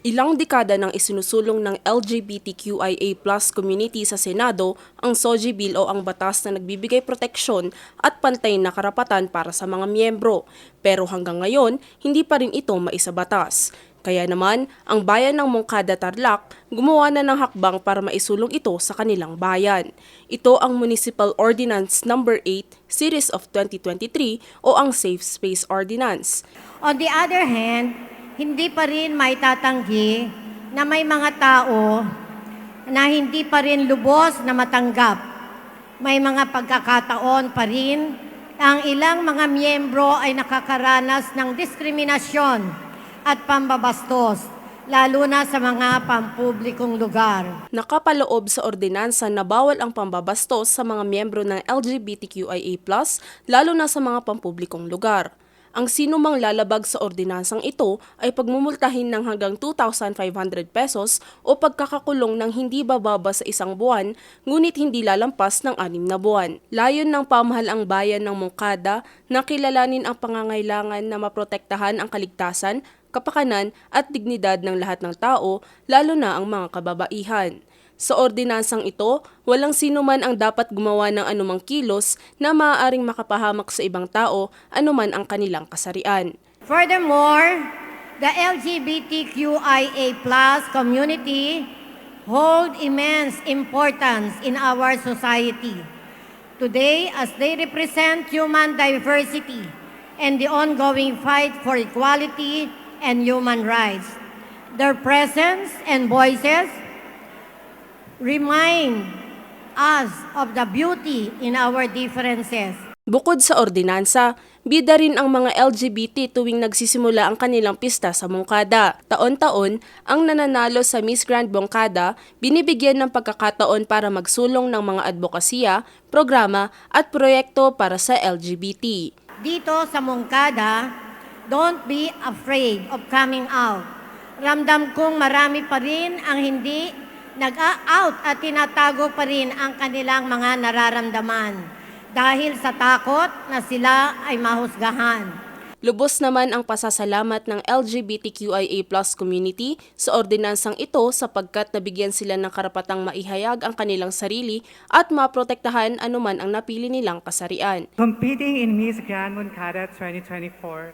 Ilang dekada nang isinusulong ng LGBTQIA community sa Senado ang SOGI Bill o ang batas na nagbibigay proteksyon at pantay na karapatan para sa mga miyembro. Pero hanggang ngayon, hindi pa rin ito maisabatas. Kaya naman, ang bayan ng Mongkada Tarlac gumawa na ng hakbang para maisulong ito sa kanilang bayan. Ito ang Municipal Ordinance Number 8, Series of 2023 o ang Safe Space Ordinance. On the other hand, hindi pa rin may tatanggi na may mga tao na hindi pa rin lubos na matanggap. May mga pagkakataon pa rin ang ilang mga miyembro ay nakakaranas ng diskriminasyon at pambabastos, lalo na sa mga pampublikong lugar. Nakapaloob sa ordinansa na bawal ang pambabastos sa mga miyembro ng LGBTQIA+, lalo na sa mga pampublikong lugar. Ang sinumang lalabag sa ordinansang ito ay pagmumultahin ng hanggang 2,500 pesos o pagkakakulong ng hindi bababa sa isang buwan, ngunit hindi lalampas ng anim na buwan. Layon ng pamahalaang bayan ng Mongkada na kilalanin ang pangangailangan na maprotektahan ang kaligtasan, kapakanan at dignidad ng lahat ng tao, lalo na ang mga kababaihan. Sa ordinansang ito, walang sino man ang dapat gumawa ng anumang kilos na maaaring makapahamak sa ibang tao anuman ang kanilang kasarian. Furthermore, the LGBTQIA plus community hold immense importance in our society. Today, as they represent human diversity and the ongoing fight for equality and human rights, their presence and voices remind us of the beauty in our differences. Bukod sa ordinansa, bida rin ang mga LGBT tuwing nagsisimula ang kanilang pista sa Mongkada. Taon-taon, ang nananalo sa Miss Grand Bongkada binibigyan ng pagkakataon para magsulong ng mga advokasya, programa at proyekto para sa LGBT. Dito sa Mongkada, don't be afraid of coming out. Ramdam kong marami pa rin ang hindi nag-out at tinatago pa rin ang kanilang mga nararamdaman dahil sa takot na sila ay mahusgahan. Lubos naman ang pasasalamat ng LGBTQIA plus community sa ordinansang ito sapagkat nabigyan sila ng karapatang maihayag ang kanilang sarili at maprotektahan anuman ang napili nilang kasarian. Competing in Miss Grand Moncada 2024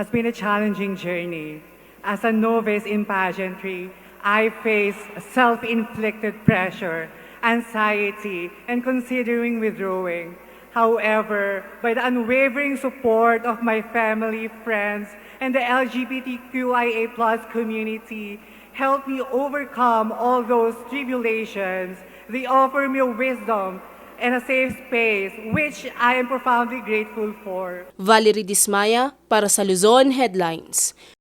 has been a challenging journey. As a novice in pageantry, I face self-inflicted pressure, anxiety, and considering withdrawing. However, by the unwavering support of my family, friends, and the LGBTQIA plus community, help me overcome all those tribulations. They offer me wisdom and a safe space, which I am profoundly grateful for. Valerie Dismaya para sa Luzon Headlines.